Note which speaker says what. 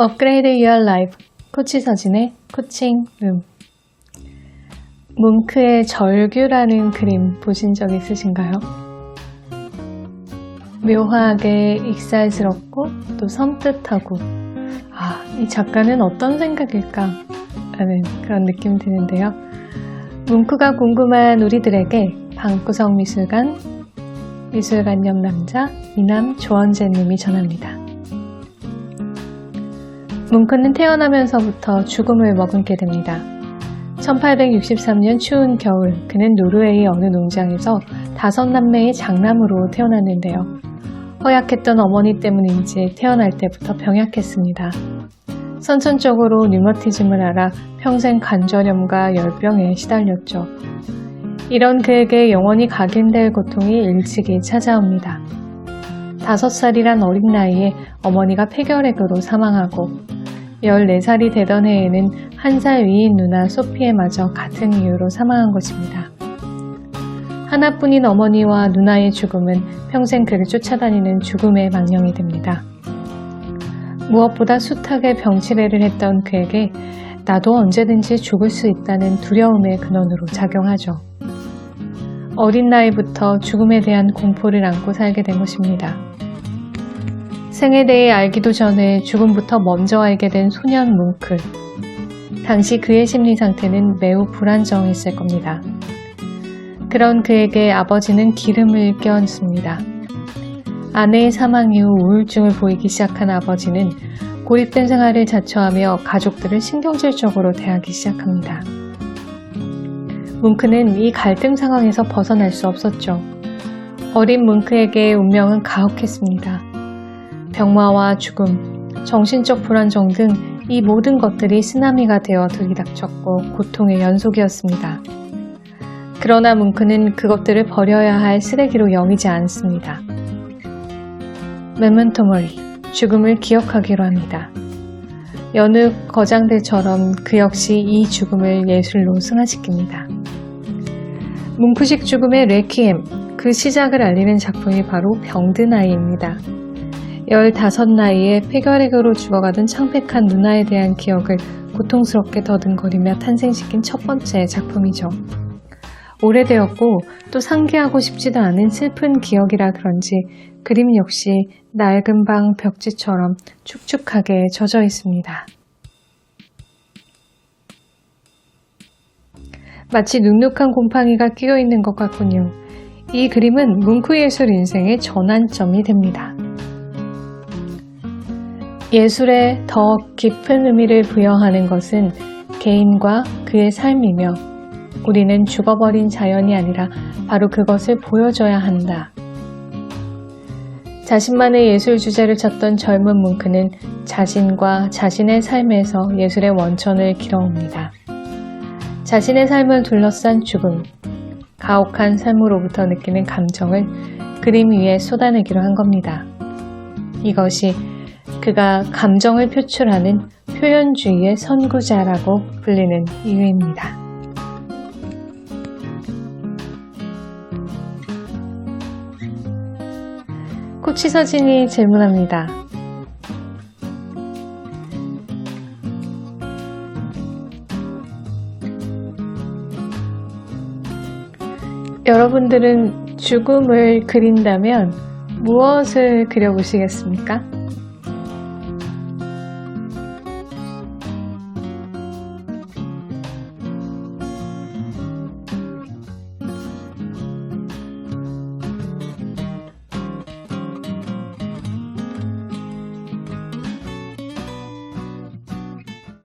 Speaker 1: 업그레이드 유얼 라이프 코치 서진의 코칭 룸 뭉크의 절규라는 그림 보신 적 있으신가요? 묘하게 익살스럽고 또 섬뜩하고 아, 이 작가는 어떤 생각일까? 라는 그런 느낌 드는데요. 뭉크가 궁금한 우리들에게 방구석 미술관 미술관 옆 남자 이남 조원재님이 전합니다. 뭉크는 태어나면서부터 죽음을 머금게 됩니다. 1863년 추운 겨울, 그는 노르웨이 어느 농장에서 다섯 남매의 장남으로 태어났는데요. 허약했던 어머니 때문인지 태어날 때부터 병약했습니다. 선천적으로 류머티즘을 앓아 평생 관절염과 열병에 시달렸죠. 이런 그에게 영원히 각인될 고통이 일찍이 찾아옵니다. 다섯 살이란 어린 나이에 어머니가 폐결핵으로 사망하고 14살이 되던 해에는 한 살 위인 누나 소피에마저 같은 이유로 사망한 것입니다. 하나뿐인 어머니와 누나의 죽음은 평생 그를 쫓아다니는 죽음의 망령이 됩니다. 무엇보다 숱하게 병치레를 했던 그에게 나도 언제든지 죽을 수 있다는 두려움의 근원으로 작용하죠. 어린 나이부터 죽음에 대한 공포를 안고 살게 된 것입니다. 생에 대해 알기도 전에 죽음부터 먼저 알게 된 소년 뭉크. 당시 그의 심리 상태는 매우 불안정했을 겁니다. 그런 그에게 아버지는 기름을 껴얹습니다. 아내의 사망 이후 우울증을 보이기 시작한 아버지는 고립된 생활을 자처하며 가족들을 신경질적으로 대하기 시작합니다. 뭉크는 이 갈등 상황에서 벗어날 수 없었죠. 어린 뭉크에게 운명은 가혹했습니다. 병마와 죽음, 정신적 불안정 등 이 모든 것들이 쓰나미가 되어 들이닥쳤고 고통의 연속이었습니다. 그러나 뭉크는 그것들을 버려야 할 쓰레기로 여기지 않습니다. 메멘토 머리, 죽음을 기억하기로 합니다. 여느 거장들처럼 그 역시 이 죽음을 예술로 승화시킵니다. 뭉크식 죽음의 레퀴엠, 그 시작을 알리는 작품이 바로 병든 아이입니다. 15 나이에 폐결핵으로 죽어가던 창백한 누나에 대한 기억을 고통스럽게 더듬거리며 탄생시킨 첫 번째 작품이죠. 오래되었고 또 상기하고 싶지도 않은 슬픈 기억이라 그런지 그림 역시 낡은 방 벽지처럼 축축하게 젖어 있습니다. 마치 눅눅한 곰팡이가 끼어 있는 것 같군요. 이 그림은 뭉크 예술 인생의 전환점이 됩니다. 예술에 더 깊은 의미를 부여하는 것은 개인과 그의 삶이며 우리는 죽어버린 자연이 아니라 바로 그것을 보여줘야 한다. 자신만의 예술 주제를 찾던 젊은 뭉크는 자신과 자신의 삶에서 예술의 원천을 길어옵니다. 자신의 삶을 둘러싼 죽음, 가혹한 삶으로부터 느끼는 감정을 그림 위에 쏟아내기로 한 겁니다. 이것이 그가 감정을 표출하는 표현주의의 선구자라고 불리는 이유입니다. 코치 서진이 질문합니다. 여러분들은 죽음을 그린다면 무엇을 그려보시겠습니까?